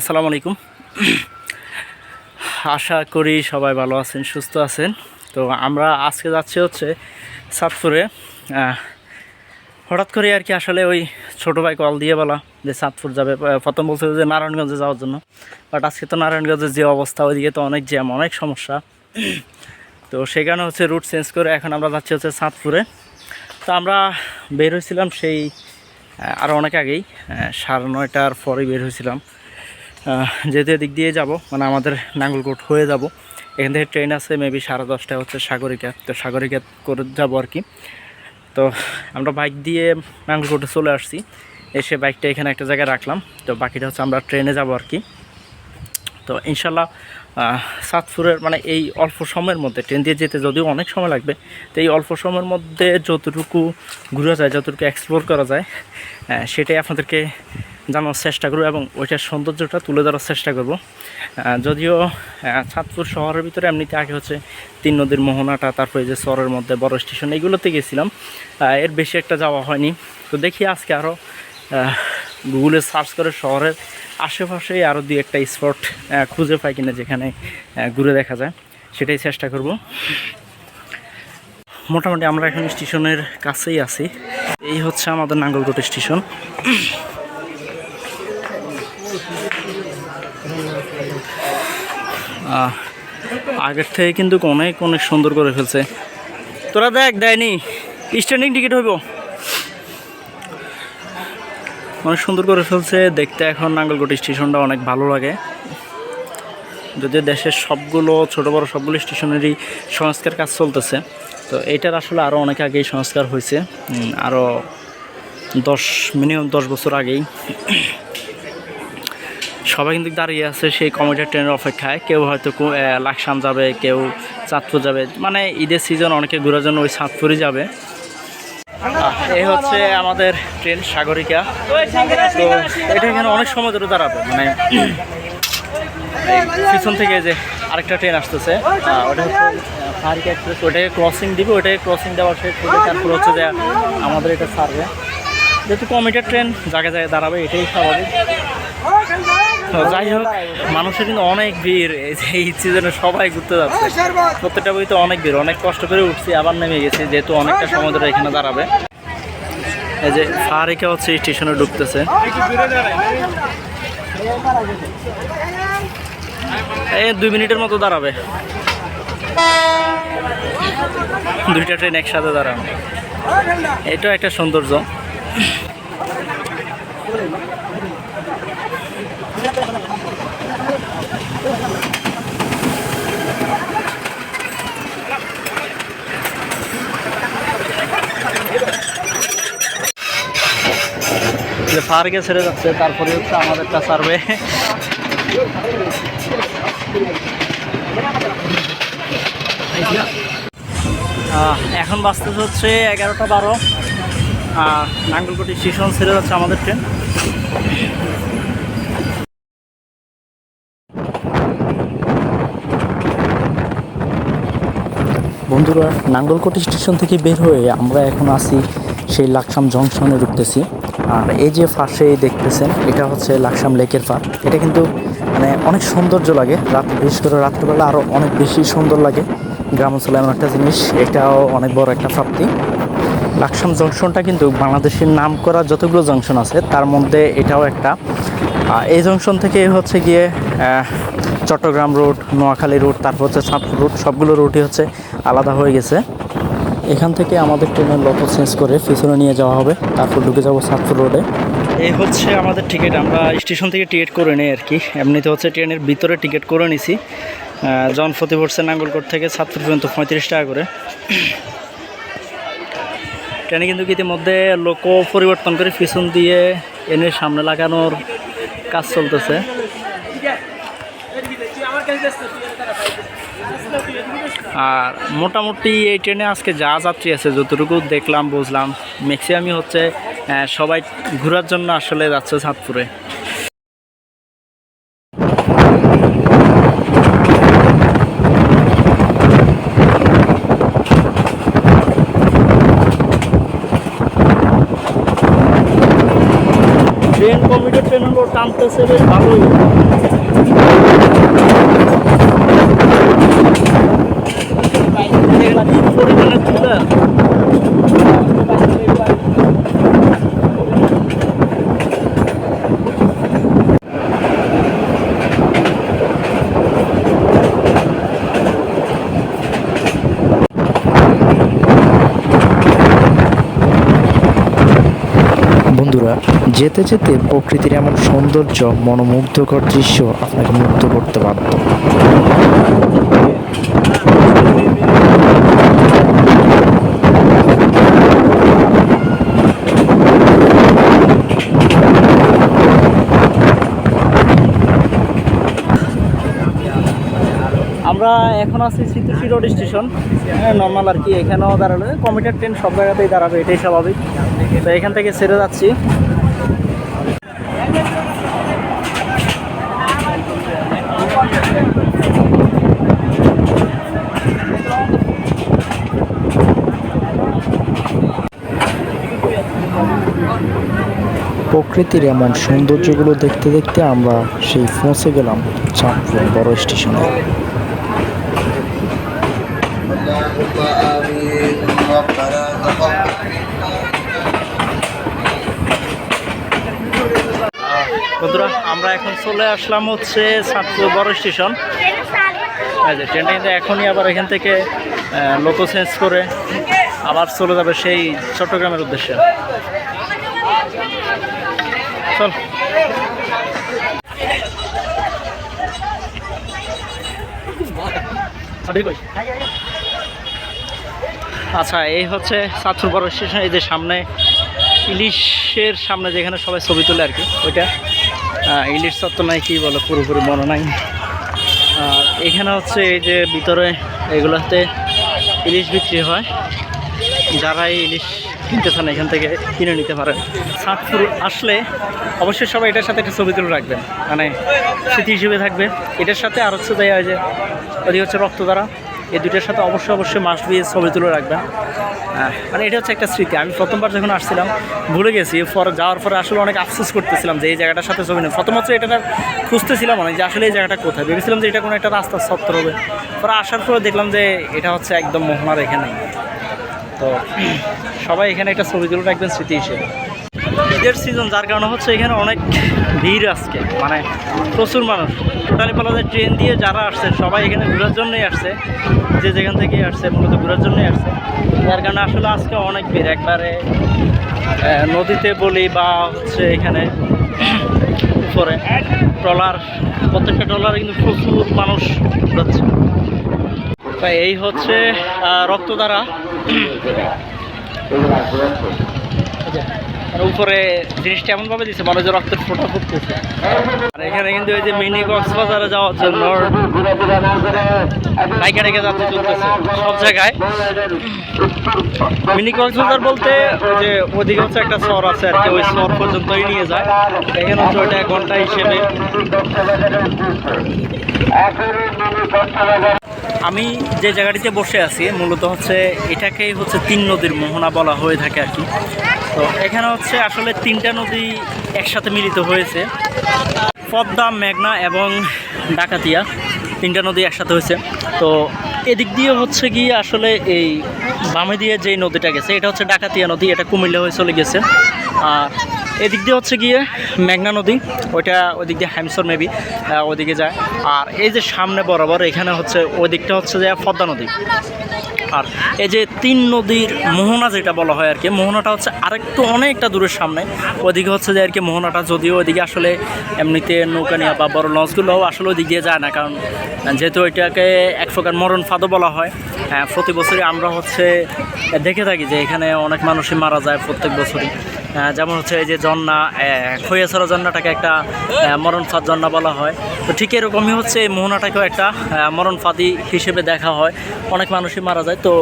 আসসালামু আলাইকুম। আশা করি সবাই ভালো আছেন, সুস্থ আছেন। তো আমরা আজকে যাচ্ছি হচ্ছে সাতপুরে। হঠাৎ করে আর কি আসলে ওই ছোটো ভাই কল দিয়ে বলা যে সাতপুর যাবে। প্রথম বলছে যে নারায়ণগঞ্জে যাওয়ার জন্য। বাট আজকে তো নারায়ণগঞ্জের যে অবস্থা, ওইদিকে তো অনেক জ্যাম, অনেক সমস্যা। তো সেখানে হচ্ছে রুট চেঞ্জ করে এখন আমরা যাচ্ছি হচ্ছে সাতপুরে। তো আমরা বের হয়েছিলাম সেই আরও অনেক আগেই সাড়ে নয়টার পরে বের হয়েছিলাম। আহ, যেহেতু এদিক দিয়ে যাব মানে আমাদের নাঙ্গলকোট হয়ে যাব। এখান থেকে ট্রেন আছে মেবি সাড়ে দশটায় হচ্ছে সাগরিকা। তো সাগরিকা করে যাব আর কি। তো আমরা বাইক দিয়ে নাঙ্গলকোটে চলে আসছি। এসে বাইকটা এখানে একটা জায়গায় রাখলাম। তো বাকিটা হচ্ছে আমরা ট্রেনে যাব আর কি। তো ইনশাল্লাহ সাতপুরের মানে এই অল্প সময়ের মধ্যে ট্রেন দিয়ে যেতে যদিও অনেক সময় লাগবে তো এই অল্প সময়ের মধ্যে যতটুকু ঘুরা যায় যতটুকু এক্সপ্লোর করা যায় সেটাই আপনাদেরকে জানার চেষ্টা করব এবং ওইটার সৌন্দর্যটা তুলে ধরার চেষ্টা করব। যদিও চাঁদপুর শহরের ভিতরে এমনিতে আগে হচ্ছে তিন নদীর মোহনাটা, তারপরে যে চরের মধ্যে বড় স্টেশন, এগুলোতে গেছিলাম। এর বেশি একটা যাওয়া হয়নি। তো দেখি আজকে আরও গুগলে সার্চ করে শহরের আশেপাশে আরও দুই একটা স্পট খুঁজে পাই কিনা যেখানে ঘুরে দেখা যায়। সেটাই চেষ্টা করব। মোটামুটি আমরা এখন স্টেশনের কাছেই আছি। এই হচ্ছে আমাদের নাঙ্গলকোট স্টেশন। আগের থেকে কিন্তু অনেক অনেক সুন্দর করে ফেলছে। তোরা দেখ, দেয়নি। স্ট্যান্ডিং টিকিট হইব। অনেক সুন্দর করে ফেলছে। দেখতে এখন নাঙ্গলকোট স্টেশনটা অনেক ভালো লাগে। যদিও দেশের সবগুলো, ছোট বড় সবগুলো স্টেশনেরই সংস্কার কাজ চলতেছে। তো এটার আসলে আরও অনেক আগেই সংস্কার হয়েছে। আরও দশ, মিনিমাম দশ বছর আগেই। সবাই কিন্তু দাঁড়িয়ে আছে সেই কমিটার ট্রেনের অপেক্ষায়। কেউ হয়তো লাকসাম যাবে, কেউ চাঁদপুর যাবে। মানে ঈদের সিজন অনেকে ঘোরার জন্য ওই চাঁদপুরই যাবে। এই হচ্ছে আমাদের ট্রেন সাগরিকা। তো এটা এখানে অনেক সময় ধরে দাঁড়াবে। মানে পিছন থেকে যে আরেকটা ট্রেন আসতেছে ওটা ফারিকা এক্সপ্রেস। ওটাকে ক্রসিং দিবে ওটাকে ক্রসিং দেওয়ার করে তারপর হচ্ছে যে আমাদের এটা ছাড়বে। যেহেতু কমিটার ট্রেন জায়গায় জায়গায় দাঁড়াবে, এটাই স্বাভাবিক। যাই হোক, মানুষের কিন্তু অনেক ভিড়, এই সিজনে সবাই ঘুরতে যাচ্ছে। প্রত্যেকটা বইতে অনেক ভিড়, অনেক কষ্ট করে উঠছি, আবার নেমে গেছি, যেহেতু অনেকটা সময় ধরে এখানে দাঁড়াবে। এই যে ফারিকা হচ্ছে, স্টেশনে ঢুকতেছে। এই দুই মিনিটের মতো দাঁড়াবে। দুইটা ট্রেন একসাথে দাঁড়াবে। এটাও একটা সৌন্দর্য। যে ফারকে ছেড়ে যাচ্ছে, তারপরে হচ্ছে আমাদেরটা সার্ভে এখন বাঁচতেছে হচ্ছে এগারোটা বারো। নাঙ্গলকোটি স্টেশন ছেড়ে যাচ্ছে আমাদের ট্রেন বন্ধুরা, নাঙ্গলকোটি স্টেশন থেকে বের হয়ে আমরা এখন আসি সেই লাকসাম জংশনে ঢুকতেছি। আর এই যে পাশে দেখতেছেন, এটা হচ্ছে লাকসাম লেকের পার এটা কিন্তু মানে অনেক সৌন্দর্য লাগে। রাত, বিশেষ করে রাত্রিবেলা আরও অনেক বেশি সুন্দর লাগে। গ্রাম অঞ্চলে এমন একটা জিনিস, এটাও অনেক বড় একটা প্রাপ্তি। লাকসাম জংশনটা কিন্তু বাংলাদেশের নাম করা যতগুলো জংশন আছে, তার মধ্যে এটাও একটা। এই জংশন থেকে হচ্ছে গিয়ে চট্টগ্রাম রুট নোয়াখালী রুট তারপর হচ্ছে চাঁদপুর রুট সবগুলো রুটই হচ্ছে আলাদা হয়ে গেছে। এখান থেকে আমাদের ট্রেনের লোকো চেঞ্জ করে পিছনে নিয়ে যাওয়া হবে, তারপর ঢুকে যাব চাঁদপুর রোডে। এই হচ্ছে আমাদের টিকিট, আমরা স্টেশন থেকে টিকিট করে নিই আর কি। এমনিতে হচ্ছে ট্রেনের ভিতরে টিকিট করে নিছি। জন পড়ছে নাঙ্গলকোট থেকে চাঁদপুর পর্যন্ত পঁয়ত্রিশ টাকা করে। ট্রেনে কিন্তু ইতিমধ্যে লোকো পরিবর্তন করে পিছন দিয়ে এনে সামনে লাগানোর কাজ চলতেছে। আর মোটামুটি এই ট্রেনে আজকে যা যাত্রী আছে, যতটুকু দেখলাম, বুঝলাম ম্যাক্সিমামই হচ্ছে সবাই ঘোরার জন্য আসলে যাচ্ছে চাঁদপুরে ট্রেন কমিটি ট্রেন হলো টানতেছে, বেশ ভালোই। যেতে যেতে প্রকৃতির এমন সৌন্দর্য, মনোমুগ্ধকর দৃশ্য আপনাকে মুগ্ধ করতে বাধ্য। আমরা এখন আছি সিতুসি রোড স্টেশন নর্মাল আর কি। এখানেও দাঁড়ালে কমিটার ট্রেন সব জায়গাতেই দাঁড়াবে, এটাই স্বাভাবিক। এখান থেকে ছেড়ে যাচ্ছি। প্রকৃতির এমন সৌন্দর্যগুলো দেখতে দেখতে আমরা সেই পৌঁছে গেলাম চাঁদপুর বড় স্টেশনে। আমরা এখন চলে আসলাম হচ্ছে সাতপুর বড় স্টেশন। ট্রেনটা কিন্তু এখনই আবার এখান থেকে লোকো চেঞ্জ করে আবার চলে যাবে সেই চট্টগ্রামের উদ্দেশ্যে। চল। আচ্ছা এই হচ্ছে সাতপুর বড় স্টেশন, এই যে সামনে ইলিশের সামনে যেখানে সবাই ছবি তোলে আর কি, ওইটা। ইলিশ চত্বর নাই, কি বলে, পুরোপুরি মনে নাই। আর এখানে হচ্ছে এই যে ভিতরে এগুলোতে ইলিশ বিক্রি হয়। যারা এই ইলিশ কিনতে চান এখান থেকে কিনে নিতে পারেন। সাতপুর আসলে অবশ্যই সবাই এটার সাথে একটা ছবি তুলে রাখবেন। মানে স্মৃতি হিসেবে থাকবে। এটার সাথে আর হচ্ছে দেয় যে ওদিকে হচ্ছে রক্তদ্বারা এই দুইটার সাথে অবশ্যই অবশ্যই মাস্ট বি ছবি তুলে রাখবেন। মানে এটা হচ্ছে একটা স্মৃতি। আমি প্রথমবার যখন আসছিলাম, ভুলে গেছি। পরে যাওয়ার পরে আসলে অনেক আফসোস করতেছিলাম যে এই জায়গাটার সাথে ছবি নেই। প্রথম হচ্ছে এটা খুঁজতেছিলাম অনেক যে আসলে এই জায়গাটা কোথায়? ভেবেছিলাম যে এটা কোনো একটা রাস্তার সত্তর হবে। পরে আসার পরে দেখলাম যে এটা হচ্ছে একদম মোহনার এখানে তো, সবাই এখানে একটা ছবি তুলে রাখবেন স্মৃতি হিসেবে। ঈদের সিজন যার কারণে হচ্ছে এখানে অনেক ভিড় আজকে। মানে প্রচুর মানুষ। টোটালি বলা যায় ট্রেন দিয়ে যারা আসছে সবাই এখানে ঘোরার জন্যই আসছে। যে যেখান থেকে আসছে মূলত ঘোরার জন্যই আসছে। যার কারণে আসলে আজকে অনেক ভিড়। একবারে নদীতে বলি বা হচ্ছে এখানে উপরে ট্রলার প্রত্যেকটা ট্রলারে কিন্তু প্রচুর মানুষ ঘুরাচ্ছে। তাই এই হচ্ছে আহ, রক্তধারা আর উপরে জিনিসটা এমনভাবে দিচ্ছে মনে যে রক্তের ফোঁটা ফুটতেছে। আর এখানে কিন্তু ওই যে মিনি কক্সবাজারে যাওয়ার জন্য বাইকে রেখে যাত্রী চলতেছে সব জায়গায়। মিনি কক্সবাজার বলতে ওই যে ওদিকে হচ্ছে একটা শহর আছে আর কি, ওই শহর পর্যন্তই নিয়ে যায়। এখানে হচ্ছে ওইটা ঘণ্টা হিসেবে। আমি যে জায়গাটিতে বসে আছি, মূলত হচ্ছে এটাকেই হচ্ছে তিন নদীর মোহনা বলা হয়ে থাকে আর কি। তো এখানে হচ্ছে আসলে তিনটা নদী একসাথে মিলিত হয়েছে। পদ্মা, মেঘনা এবং ডাকাতিয়া তিনটা নদী একসাথে হয়েছে। তো এদিক দিয়ে হচ্ছে গিয়ে আসলে এই বামে দিয়ে যেই নদীটা গেছে, এটা হচ্ছে ডাকাতিয়া নদী, এটা কুমিল্লা হয়ে চলে গেছে। আর এদিক দিয়ে হচ্ছে গিয়ে মেঘনা নদী, ওইটা ওইদিক দিয়ে হ্যামসর মেবি ওইদিকে যায়। আর এই যে সামনে বরাবর, এখানে হচ্ছে ওই দিকটা হচ্ছে যে পদ্মা নদী। আর এই যে তিন নদীর মোহনা যেটা বলা হয় আর কি, মোহনাটা হচ্ছে আরেকটু অনেকটা দূরের সামনে। ওদিকে হচ্ছে যে আর কি মোহনাটা যদিও ওইদিকে আসলে এমনিতে নৌকা নিয়ে বা বড় লঞ্চগুলোও আসলে ওইদিক দিয়ে যায় না, কারণ যেহেতু ওইটাকে এক প্রকার মরণ ফাঁদও বলা হয়। হ্যাঁ প্রতি বছরই আমরা হচ্ছে দেখে থাকি যে এখানে অনেক মানুষই মারা যায় প্রত্যেক বছরই। যেমন হচ্ছে এই যে জন্না খৈয়াছড়া জন্নাটাকে একটা মরণ ফাঁদ জন্না বলা হয়। তো ঠিক এরকমই হচ্ছে এই মোহনাটাকেও একটা মরণ ফাঁদি হিসেবে দেখা হয়। অনেক মানুষই মারা যায়। তো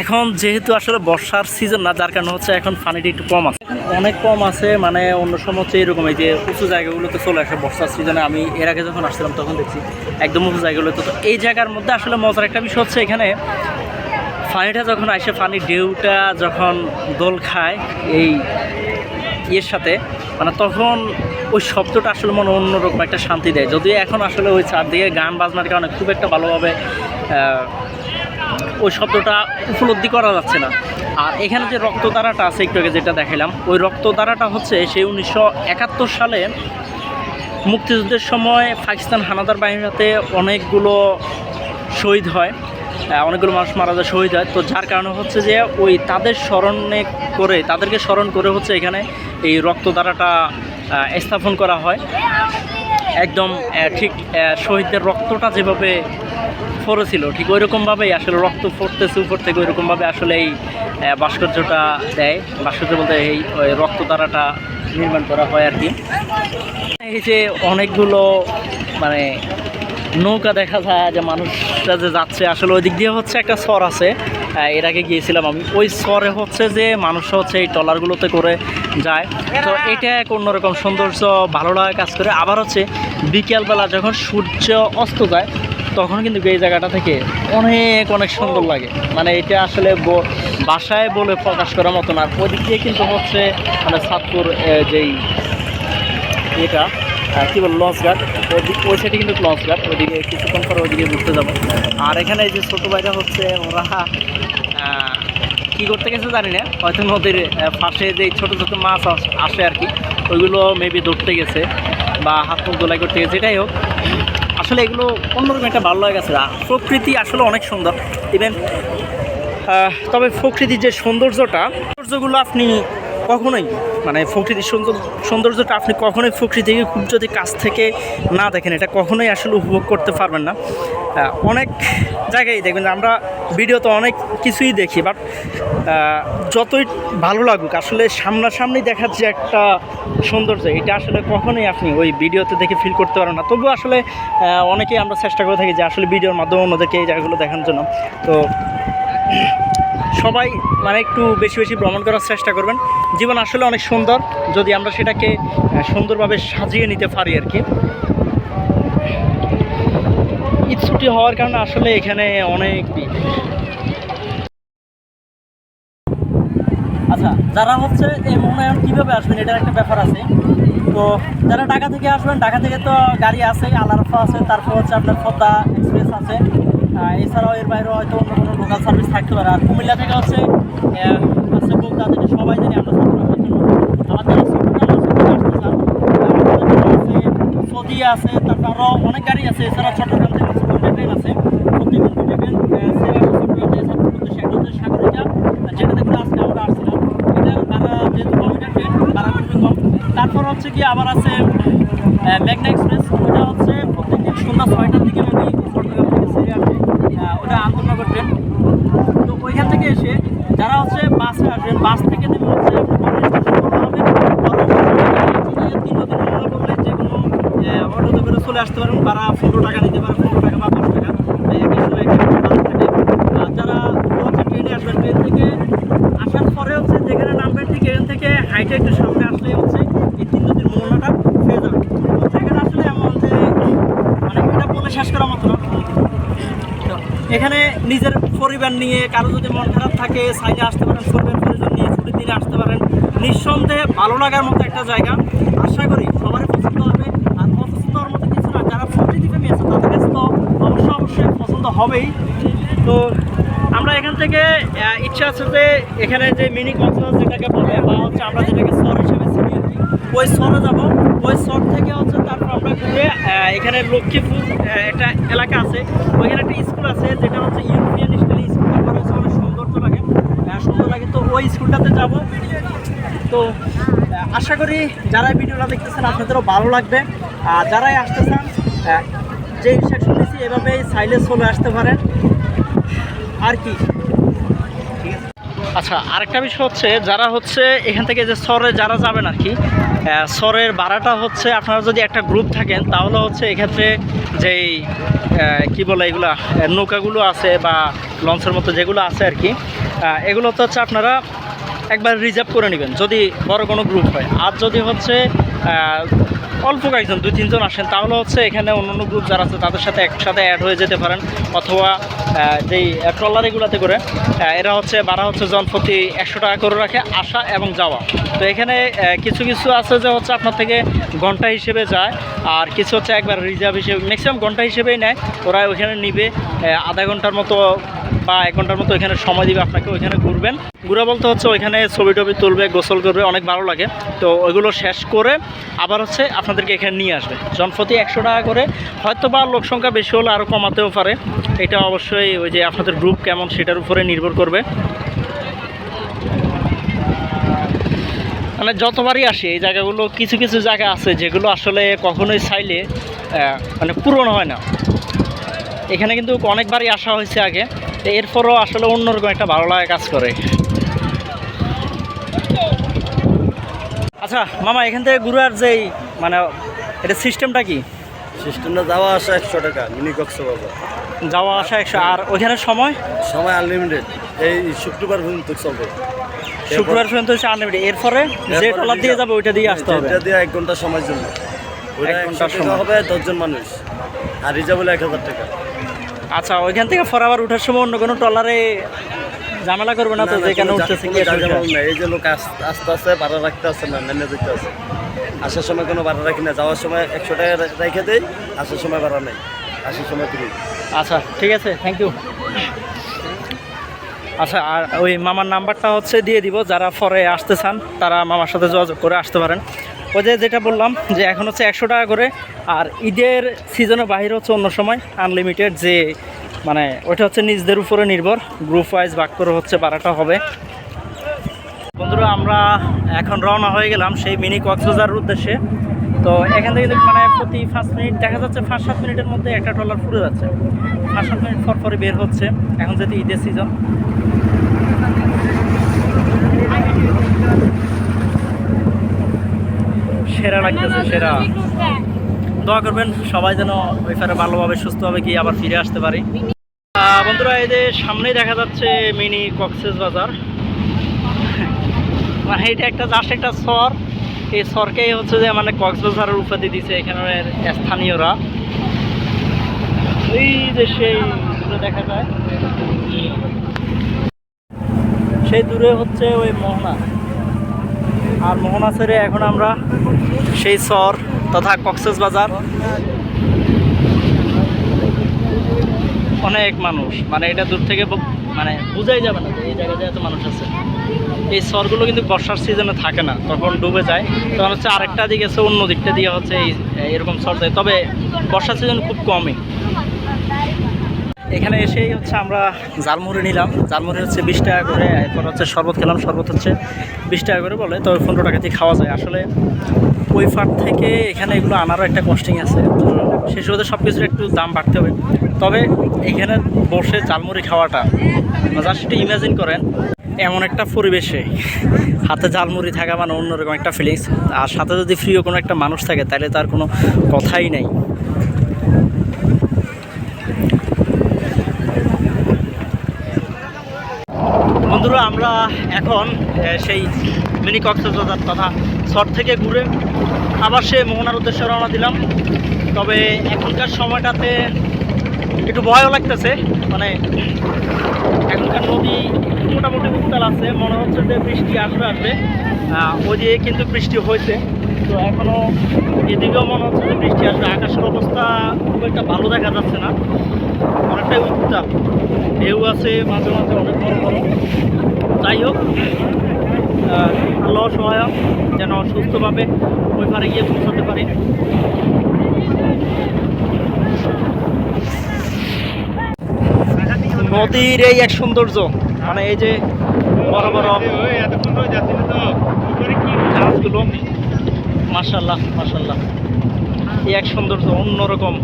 এখন যেহেতু আসলে বর্ষার সিজন না, যার কারণে হচ্ছে এখন পানিটা একটু কম আছে। অনেক কম আছে মানে অন্য সময় হচ্ছে এরকম এই যে উঁচু জায়গাগুলোতে চলে আসে বর্ষার সিজনে আমি এর আগে যখন আসছিলাম তখন দেখছি একদম উঁচু জায়গাগুলোতে। তো এই জায়গার মধ্যে আসলে মজার একটা বিষয় হচ্ছে এখানে পানিটা যখন আসে পানির ঢেউটা যখন দোল খায় এই ইয়ের সাথে মানে তখন ওই শব্দটা আসলে মনে অন্যরকম একটা শান্তি দেয়। যদিও এখন আসলে ওই চারদিকে গান বাজনার কারণে খুব একটা ভালোভাবে ওই শব্দটা উপলব্ধি করা যাচ্ছে না। আর এখানে যে রক্তধারাটা আছে, একটু আগে যেটা দেখালাম ওই রক্তধারাটা হচ্ছে সেই উনিশশো একাত্তর সালে মুক্তিযুদ্ধের সময় পাকিস্তান হানাদার বাহিনীর হাতে অনেকগুলো শহীদ হয়। অনেকগুলো মানুষ মারা যায় শহীদ হয়। তো যার কারণে হচ্ছে যে ওই তাদের স্মরণে করে তাদেরকে স্মরণ করে হচ্ছে এখানে এই রক্তধারাটা আহ, স্থাপন করা হয়। একদম ঠিক শহীদদের রক্তটা যেভাবে পড়েছিল ঠিক ওই রকমভাবেই আসলে রক্ত পড়তেছে উপর থেকে ওই রকমভাবে আসলে এই ভাস্কর্যটা দেয়। ভাস্কর্য বলতে এই ওই রক্তধারাটা নির্মাণ করা হয় আর কি। এই যে অনেকগুলো মানে নৌকা দেখা যায়, যে মানুষরা যে যাচ্ছে, আসলে ওই দিক দিয়ে হচ্ছে একটা সর আছে। এর আগে গিয়েছিলাম আমি। ওই সরে হচ্ছে যে মানুষ হচ্ছে এই ট্রলারগুলোতে করে যায়। তো এটা এক অন্যরকম সৌন্দর্য, ভালো লাগা কাজ করে। আবার হচ্ছে বিকেলবেলা যখন সূর্য অস্ত যায়, তখন কিন্তু এই জায়গাটা থেকে অনেক অনেক সুন্দর লাগে। মানে এটা আসলে বাসায় বলে প্রকাশ করার মতো না ওদিক দিয়ে কিন্তু হচ্ছে মানে সাতপুর যেই এটা কী বল লঞ্চ ঘাট ওই ওই সাইডে কিন্তু লঞ্চ ঘাট ওইদিকে কিছুক্ষণ পরে ওইদিকে ঘুরতে যাব। আর এখানে যে ছোটো ভাইরা হচ্ছে ওরা আহ, কী করতে গেছে জানি না। হয়তো নদীর পাশে যে ছোটো ছোটো মাছ আসে আর কি ওইগুলো মেবি ধরতে গেছে বা হাত মুখ দোলাই করতে গেছে এটাই হোক। আসলে এগুলো অন্যরকম একটা ভালো লাগে গেছে প্রকৃতি আসলে অনেক সুন্দর। ইভেন তবে প্রকৃতির যে সৌন্দর্যটা সৌন্দর্যগুলো আপনি কখনোই মানে প্রকৃতির সুন্দর সৌন্দর্যটা আপনি কখনোই প্রকৃতিকে খুব যদি কাছ থেকে না দেখেন, এটা কখনোই আসলে উপভোগ করতে পারবেন না। অনেক জায়গায় দেখবেন আমরা ভিডিওতে অনেক কিছুই দেখি বাট যতই ভালো লাগুক, আসলে সামনাসামনি দেখার যে একটা সৌন্দর্য, এটা আসলে কখনোই আপনি ওই ভিডিওতে দেখে ফিল করতে পারেন না। তবু আসলে অনেকেই আমরা চেষ্টা করে থাকি যে আসলে ভিডিওর মাধ্যমে অন্যদেরকে এই জায়গাগুলো দেখানোর জন্য। তো সবাই মানে একটু বেশি বেশি ভ্রমণ করার চেষ্টা করবেন। জীবন আসলে অনেক সুন্দর, যদি আমরা সেটাকে সুন্দরভাবে সাজিয়ে নিতে পারি আর কি। ঈদ ছুটি হওয়ার কারণে আসলে এখানে অনেক আচ্ছা যারা হচ্ছে এই মনোনয়ন কীভাবে আসবেন, এটার একটা ব্যাপার আছে। তো যারা ঢাকা থেকে আসবেন, ঢাকা থেকে তো গাড়ি আছে, আলারফা আছে, তারপর হচ্ছে আপনার পদ্মা এক্সপ্রেস আছে। এছাড়াও এর বাইরে হয়তো অন্য কোনো লোকাল সার্ভিস থাকতে পারে। আর কুমিল্লা থেকে হচ্ছে আছে বলতে যেটা সবাই জানি আমরা জন্য আমাদের সৌদি আছে, তারপর আরও অনেক গাড়ি আছে। এছাড়া চট্টগ্রাম থেকে ট্রেন আছে ট্রেন সেটা আমরা তারপর হচ্ছে কি আবার আছে মেঘনা এক্সপ্রেস ওটা হচ্ছে প্রত্যেকদিন সন্ধ্যা ছয়টার দিকে আমি চট্টগ্রাম থেকে ছেড়ে আসে ওটা আন্তনগর ট্রেন তো ওইখান থেকে এসে যারা হচ্ছে বাসে আসবেন বাস থেকে নেমে হচ্ছে আপনার বড় স্টেশন করতে হবে বড় স্টেশনে তিন নদীর বললে যে কোনো আহ, অটোতে করে চলে আসতে পারেন তারা পনেরো টাকা নিতে পারে পনেরো টাকা বা দশ টাকা একের সময় বাস থাকে যারা ট্রেনে আসবেন ট্রেন থেকে আসার পরে হচ্ছে যেখানে নামবেন ঠিক এখান থেকে হাইটে একটু সামনে আসলেই হচ্ছে এই তিন নদীর মোড়নাটা পেয়ে যাবেন তো সেখানে আসলে এমন যে মানে এটা বলে শেষ করার মতো না এখানে নিজের পরিবার নিয়ে, কারও যদি মন খারাপ থাকে, সাইডে আসতে পারেন পরিবার পরিজন নিয়ে ছুটির দিনে আসতে পারেন। নিঃসন্দেহে ভালো লাগার মতো একটা জায়গা। আশা করি সবারই পছন্দ হবে। আর পছন্দ হওয়ার মতো কিছু না, যারা প্রকৃতি প্রেমী আছে তাদের কাছে তো অবশ্যই অবশ্যই পছন্দ হবেই। তো আমরা এখান থেকে ইচ্ছা আছে যে এখানে যে মিনি কক্সবাজার যেটাকে বলে, বা হচ্ছে আমরা যেটাকে সর ওই সরে যাব। ওই সর থেকে হচ্ছে তারপর আমরা ঘুরে এখানে লক্ষ্মীপুর একটা এলাকা আছে। ওইখানে একটা স্কুল আছে, যেটা হচ্ছে ইউরোপিয়ান স্টাইল স্কুল। করা হচ্ছে অনেক সৌন্দর্য লাগে। সুন্দর লাগে। তো ওই স্কুলটাতে যাব। তো আশা করি যারা ভিডিওটা দেখতেছেন, আপনাদেরও ভালো লাগবে। আর যারাই আসতে চান যে ইনস্ট্রাকশন দিচ্ছি এভাবেই সাইলে চলে আসতে পারেন আর কি? আচ্ছা আরেকটা বিষয় হচ্ছে যারা হচ্ছে এখান থেকে যে সরে যারা যাবেন আর কি সরের ভাড়াটা হচ্ছে আপনারা যদি একটা গ্রুপ থাকেন, তাহলে হচ্ছে এক্ষেত্রে যেই কি বলে এগুলা, নৌকাগুলো আছে বা লঞ্চের মতো যেগুলো আছে আর কি এগুলো তো হচ্ছে আপনারা একবার রিজার্ভ করে নেবেন, যদি বড় কোনো গ্রুপ হয়। আর যদি হচ্ছে অল্প কয়েকজন, দুই, তিনজন আসেন, তাহলে হচ্ছে এখানে অন্য অন্য গ্রুপ যারা আছে, তাদের সাথে একসাথে অ্যাড হয়ে যেতে পারেন। অথবা যেই ট্রলার এগুলাতে করে এরা হচ্ছে ভাড়া হচ্ছে জন প্রতি একশো টাকা করে রাখে আসা এবং যাওয়া। তো এখানে কিছু কিছু আছে যে হচ্ছে আপনার থেকে ঘণ্টা হিসেবে যায়, আর কিছু হচ্ছে একবার রিজার্ভ হিসেবে ম্যাক্সিমাম ঘণ্টা হিসেবেই নেয়। ওরা ওইখানে নিবে আধা ঘণ্টার মতো বা এক ঘণ্টার মতো ওইখানে সময় দিবে আপনাকে, ওইখানে ঘুরবেন। ঘুরে বলতে হচ্ছে ওইখানে ছবি টবি তুলবে, গোসল করবে, অনেক ভালো লাগে। তো ওইগুলো শেষ করে আবার হচ্ছে আপনাদেরকে এখানে নিয়ে আসবে। জনপ্রতি একশো টাকা করে। হয়তো বা লোক সংখ্যা বেশি হলে আরও কমাতেও পারে। এটা অবশ্যই ওই যে আপনাদের গ্রুপ কেমন সেটার উপরে নির্ভর করবে। মানে যতবারই আসি, এই জায়গাগুলো কিছু কিছু জায়গা আছে যেগুলো আসলে কখনোই চাইলে মানে পূরণ হয় না। এখানে কিন্তু অনেকবারই আসা হয়েছে আগে। এরপরও আসলে অন্যরকম একটা ভালো লাগা কাজ করে। আচ্ছা মামা এখান থেকে ঘুরার যেই মানে এটা সিস্টেমটা কি? সিস্টেমটা যাওয়া আসা একশো টাকা মিনি কক্সবাজার। যাওয়া আসা একশো আর ওইখানে সময়? সময় আনলিমিটেড এই শুক্রবার পর্যন্ত চলবে। শুক্রবার পর্যন্ত হচ্ছে আনলিমিটেড এরপরে যে ট্রলার দিয়ে যাবে ওইটা দিয়ে আসতে হবে? এটা দিয়ে এক ঘণ্টা সময় জন্য ওইটা এক ঘণ্টার সময়। হবে দশজন মানুষ। আর রিজার্ভ এক হাজার টাকা। আচ্ছা ওইখান থেকে ফর আবার ওঠার সময় অন্য কোনো ট্রলারে ঝামেলা করবে না তো যেখানে উঠতেছে কি এই যে লোক আস- আস্তে আস্তে ভাড়া রাখতে আছে না নেমে যেতে আছে। আসার সময় কোনো ভাড়া রাখি না যাওয়ার সময় একশো টাকা রেখে দেয় আসার সময় ভাড়া নেই আসার সময় তুমি আচ্ছা ঠিক আছে থ্যাংক ইউ আচ্ছা আর ওই মামার নাম্বারটা হচ্ছে দিয়ে দিব যারা পরে আসতে চান তারা মামার সাথে যোগাযোগ করে আসতে পারেন। ওই যে যেটা বললাম যে এখন হচ্ছে একশো টাকা করে, আর ঈদের সিজনে বাহির হচ্ছে অন্য সময় আনলিমিটেড যে মানে ওইটা হচ্ছে নিজদের উপরে নির্ভর গ্রুপ ওয়াইজ ভাগ করে হচ্ছে ভাড়াটা হবে। বন্ধুরা, আমরা এখন রওনা হয়ে গেলাম সেই মিনি কক্সবাজার উদ্দেশ্যে। তো এখান থেকে মানে প্রতি পাঁচ মিনিট, দেখা যাচ্ছে পাঁচ সাত মিনিটের মধ্যে একটা ট্রলার ফুরে যাচ্ছে। পাঁচ সাত মিনিট পর পরে বের হচ্ছে, এখন যেহেতু ঈদের সিজন সেরা লাগতেছে সেরা। দোয়া করবেন সবাই যেন ওই পারে ভালোভাবে সুস্থভাবে গিয়ে আবার ফিরে আসতে পারি। বন্ধুরা এই যে সামনেই দেখা যাচ্ছে মিনি কক্সেস বাজার। মানে এটা একটা জাস্ট একটা সর। এই সরকেই হচ্ছে যে মানে কক্সবাজারের উপাধি দিছে এখানের স্থানীয়রা। এই যে সেই দেখা যায়। সেই দূরে হচ্ছে ওই মোহনা। আর মোহনা এখন আমরা সেই সর তথা কক্সেস বাজার। অনেক মানুষ। মানে এটা দূর থেকে মানে বোঝাই যাবে না এই জায়গায় এত মানুষ আছে। এই সরগুলো কিন্তু বর্ষার সিজনে থাকে না, তখন ডুবে যায়। তখন হচ্ছে আরেকটা দিকে আছে, অন্য দিকটা দিয়ে হচ্ছে এই এরকম সর যায়। তবে বর্ষার সিজন খুব কমই। এখানে এসেই হচ্ছে আমরা জালমুড়ি নিলাম। জালমুড়ি হচ্ছে বিশ টাকা করে, এরপর হচ্ছে শরবত খেলাম, শরবত হচ্ছে বিশ টাকা করে বলে তবে পনেরো টাকা দিয়ে খাওয়া যায়। আসলে ওই ফাট থেকে এখানে এগুলো আনারও একটা কস্টিং আছে। সেই সুবাদে সব কিছুর একটু দাম বাড়তে হবে। তবে এখানে বসে জালমুড়ি খাওয়াটা জাস্ট একটু ইমাজিন করেন, এমন একটা পরিবেশে হাতে জালমুড়ি থাকা মানে অন্যরকম একটা ফিলিংস আর সাথে যদি ফ্রিও কোনো একটা মানুষ থাকে, তাহলে তার কোনো কথাই নেই। বন্ধুরা, আমরা এখন সেই মিনি কক্সবাজার তথা শট থেকে ঘুরে আবার সে মোহনার উদ্দেশ্যে রওনা দিলাম। তবে এখনকার সময়টাতে একটু ভয়ও লাগতেছে। মানে এখনকার নদী মোটামুটি উত্তাল আছে, মনে হচ্ছে যে বৃষ্টি আসবে আসবে। ওইদিকে কিন্তু বৃষ্টি হয়েছে। তো এখনও এদিকেও মনে হচ্ছে যে বৃষ্টি আসবে। আকাশের অবস্থা খুব একটা ভালো দেখা যাচ্ছে না। অনেকটাই উত্তাপ ঢেউ আছে মাঝে মাঝে অনেক বড় বড়। যাই হোক আল্লাহ সহায়ক যেন সুস্থভাবে ওই পারে গিয়ে পৌঁছাতে পারি। নদীর এই এক সৌন্দর্য মানে এই যে বড় বড় গাছগুলো? মার্শাল্লাহ মার্শাল্লাহ এই এক সৌন্দর্য অন্যরকম।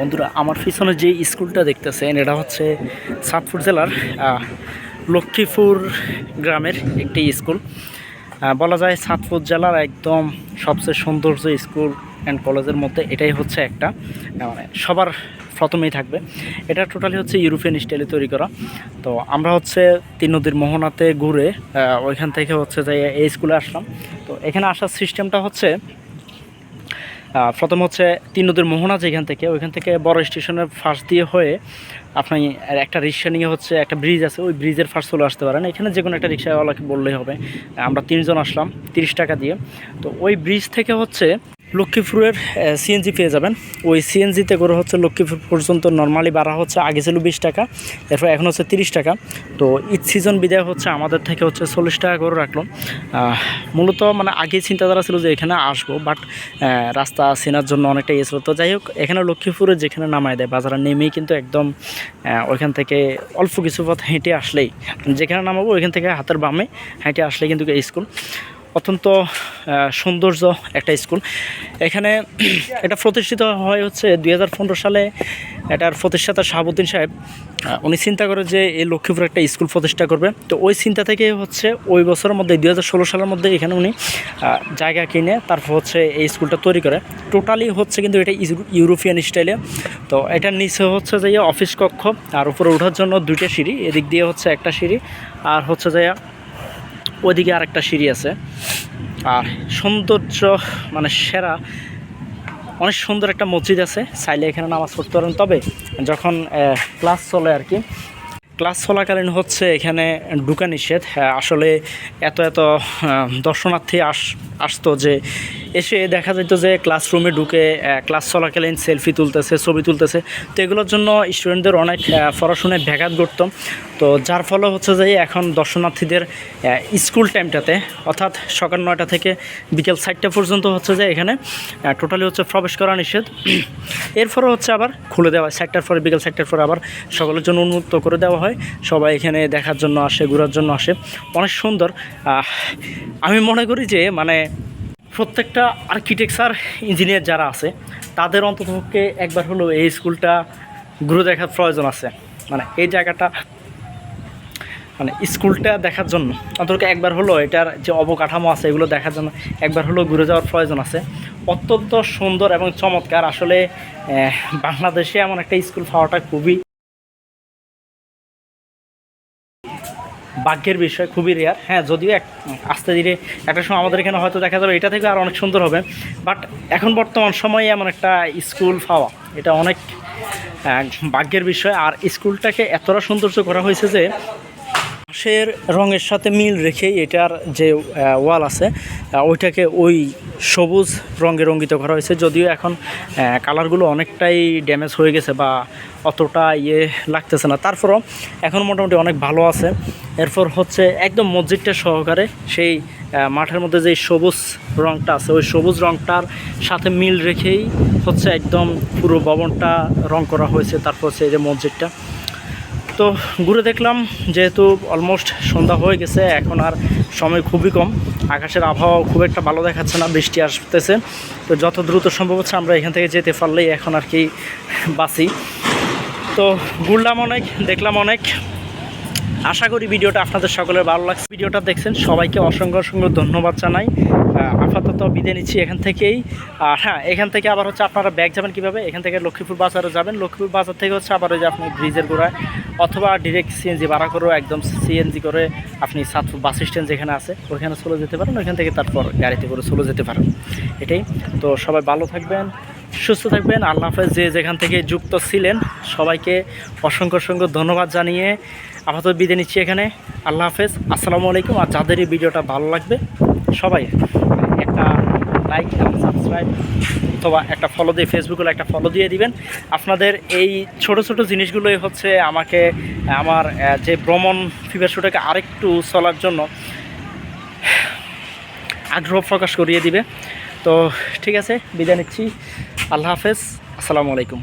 বন্ধুরা, আমার পিছনে যে স্কুলটা দেখতেছেন, এটা হচ্ছে সাতপুর জেলার লক্ষ্মীপুর গ্রামের একটি স্কুল। বলা যায় সাতপুর জেলার একদম সবচেয়ে সৌন্দর্য স্কুল অ্যান্ড কলেজের মধ্যে এটাই হচ্ছে একটা। মানে সবার প্রথমেই থাকবে। এটা টোটালি হচ্ছে ইউরোপিয়ান স্টাইলে তৈরি করা। তো আমরা হচ্ছে তিন নদীর মোহনাতে ঘুরে ওইখান থেকে হচ্ছে যে এই স্কুলে আসলাম। তো এখানে আসার সিস্টেমটা হচ্ছে প্রথম হচ্ছে তিন নদীর মোহনা যেখান থেকে, ওইখান থেকে বড় স্টেশনের ফাঁস দিয়ে হয়ে আপনি একটা রিক্সা নিয়ে হচ্ছে একটা ব্রিজ আছে, ওই ব্রিজের ফার্স্ট চলে আসতে পারেন। এখানে যে কোনো একটা রিক্সাওয়ালাকে বললেই হবে। আমরা তিনজন আসলাম তিরিশ টাকা দিয়ে। তো ওই ব্রিজ থেকে হচ্ছে লক্ষ্মীপুরের সিএনজি পেয়ে যাবেন। ওই সিএনজিতে করে হচ্ছে লক্ষ্মীপুর পর্যন্ত নর্মালি বাড়া হচ্ছে, আগে ছিল বিশ টাকা, এরপর এখন হচ্ছে তিরিশ টাকা। তো ঈদ সিজন বিদায় হচ্ছে, আমাদের থেকে হচ্ছে চল্লিশ টাকা করে রাখল। মূলত মানে আগে চিন্তাধারা ছিল যে এখানে আসব বাট রাস্তা চেনার জন্য অনেকটা ইয়ে ছিল। তো যাই হোক, এখানে লক্ষ্মীপুরে যেখানে নামায় দেয়, বাজারে নেমেই কিন্তু একদম ওইখান থেকে অল্প কিছু পথ হেঁটে আসলেই, যেখানে নামাবো ওইখান থেকে হাতের বামে হেঁটে আসলেই কিন্তু স্কুল অত্যন্ত সৌন্দর্য একটা স্কুল। এখানে এটা প্রতিষ্ঠিত হয় হচ্ছে দুই হাজার পনেরো সালে। এটার প্রতিষ্ঠাতা শাহাবুদ্দিন সাহেব উনি চিন্তা করে যে এই লক্ষ্মীপুর একটা স্কুল প্রতিষ্ঠা করবে। তো ওই চিন্তা থেকে হচ্ছে ওই বছরের মধ্যে, দুই হাজার ষোলো সালের মধ্যে এখানে উনি জায়গা কিনে তারপর হচ্ছে এই স্কুলটা তৈরি করে। টোটালি হচ্ছে কিন্তু এটা ইউরো- ইউরোপিয়ান স্টাইলে। তো এটার নিচে হচ্ছে যে অফিস কক্ষ আর উপরে ওঠার জন্য দুইটা সিঁড়ি, এদিক দিয়ে হচ্ছে একটা সিঁড়ি, আর হচ্ছে যে ওইদিকে আরেকটা সিঁড়ি আছে। আর সৌন্দর্য মানে সেরা অনেক সুন্দর একটা মসজিদ আছে। চাইলে এখানে নামাজ পড়তে পারেন। তবে যখন ক্লাস চলে আর কি ক্লাস চলাকালীন হচ্ছে এখানে ঢুকা নিষেধ। হ্যাঁ, আসলে এত এত দর্শনার্থী আস আসতো যে এসে দেখা যেত যে ক্লাসরুমে ঢুকে ক্লাস চলাকালীন সেলফি তুলতেছে, ছবি তুলতেছে। তো এগুলোর জন্য স্টুডেন্টদের অনেক পড়াশোনায় ব্যাঘাত ঘটতো। তো যার ফলে হচ্ছে যে এখন দর্শনার্থীদের স্কুল টাইমটাতে অর্থাৎ সকাল নয়টা থেকে বিকেল চারটা পর্যন্ত হচ্ছে যে এখানে টোটালি হচ্ছে প্রবেশ করা নিষেধ। এরপরে হচ্ছে আবার খুলে দেওয়া হয়। চারটার পরে, বিকেল চারটার পরে আবার সকলের জন্য উন্মুক্ত করে দেওয়া হয়। সবাই এখানে দেখার জন্য আসে, ঘোরার জন্য আসে। অনেক সুন্দর। আমি মনে করি যে মানে প্রত্যেকটা আর্কিটেকচার ইঞ্জিনিয়ার যারা আছে, তাদের অন্ততপক্ষে একবার হলো এই স্কুলটা ঘুরে দেখার প্রয়োজন আছে। মানে এই জায়গাটা মানে স্কুলটা দেখার জন্য অন্তত একবার হলো এটার যে অবকাঠামো আছে, এগুলো দেখার জন্য একবার হলো ঘুরে যাওয়ার প্রয়োজন আছে। অত্যন্ত সুন্দর এবং চমৎকার। আসলে বাংলাদেশে এমন একটা স্কুল পাওয়াটা খুবই ভাগ্যের বিষয়, খুবই রেয়ার হ্যাঁ যদিও এক আস্তে ধীরে একটা সময় আমাদের এখানে হয়তো দেখা যাবে এটা থেকে আর অনেক সুন্দর হবে। বাট এখন বর্তমান সময়ে এমন একটা স্কুল পাওয়া, এটা অনেক ভাগ্যের বিষয়। আর স্কুলটাকে এতটা সৌন্দর্য করা হয়েছে যে ঘাসের রঙের সাথে মিল রেখে এটার যে ওয়াল আছে ওইটাকে ওই সবুজ রঙে রঙ্গিত করা হয়েছে। যদিও এখন কালারগুলো অনেকটাই ড্যামেজ হয়ে গেছে বা অতটা ইয়ে লাগতেছে না। তারপরও এখন মোটামুটি অনেক ভালো আছে। এরপর হচ্ছে একদম মসজিদটা সহকারে সেই মাঠের মধ্যে যে সবুজ রঙটা আছে, ওই সবুজ রঙটার সাথে মিল রেখেই হচ্ছে একদম পুরো ভবনটা রং করা হয়েছে, তারপর হচ্ছে এই যে মসজিদটা। তো ঘুরে দেখলাম যেহেতু অলমোস্ট সন্ধ্যা হয়ে গেছে, এখন আর সময় খুবই কম। আকাশের আবহাওয়া খুব একটা ভালো দেখাচ্ছে না, বৃষ্টি আসতেছে। তো যত দ্রুত সম্ভব হচ্ছে আমরা এখান থেকে যেতে পারলেই এখন আর কি বাঁচি। তো ঘুরলাম অনেক, দেখলাম অনেক। আশা করি ভিডিওটা আপনাদের সকলের ভালো লাগছে। ভিডিওটা দেখছেন, সবাইকে অসংখ্য অসংখ্য ধন্যবাদ জানাই। আপাতত বিদায় নিচ্ছি এখান থেকেই। আর হ্যাঁ এখান থেকে আবার হচ্ছে আপনারা ব্যাগ যাবেন কীভাবে? এখান থেকে লক্ষ্মীপুর বাজারে যাবেন। লক্ষ্মীপুর বাজার থেকে হচ্ছে আবার ওই যে আপনি ব্রিজের গোড়ায় অথবা ডিরেক্ট সিএনজি ভাড়া করেও একদম সিএনজি করে আপনি সাতপুর বাস স্ট্যান্ড যেখানে আছে, ওইখানে চলে যেতে পারেন। ওইখান থেকে তারপর গাড়িতে করে চলে যেতে পারেন। এটাই। তো সবাই ভালো থাকবেন। সুস্থ থাকবেন, আল্লাহ হাফেজ। যে যেখান থেকে যুক্ত ছিলেন, সবাইকে অসংখ্য অসংখ্য ধন্যবাদ জানিয়ে আপাতত বিদায় নিচ্ছি এখানে। আল্লাহ হাফেজ, আসসালামু আলাইকুম। আর যাদের এই ভিডিওটা ভালো লাগবে, সবাই একটা লাইক এবং সাবস্ক্রাইব অথবা একটা ফলো দিয়ে ফেসবুকে একটা ফলো দিয়ে দিবেন। আপনাদের এই ছোট ছোট জিনিসগুলোই হচ্ছে আমাকে, আমার যে ভ্রমণ ফিভার আরেকটু চলার জন্য আগ্রহ প্রকাশ করিয়ে দিবে। তো ঠিক আছে বিদায় নিচ্ছি। আল্লাহ হাফেজ। আসসালামু আলাইকুম।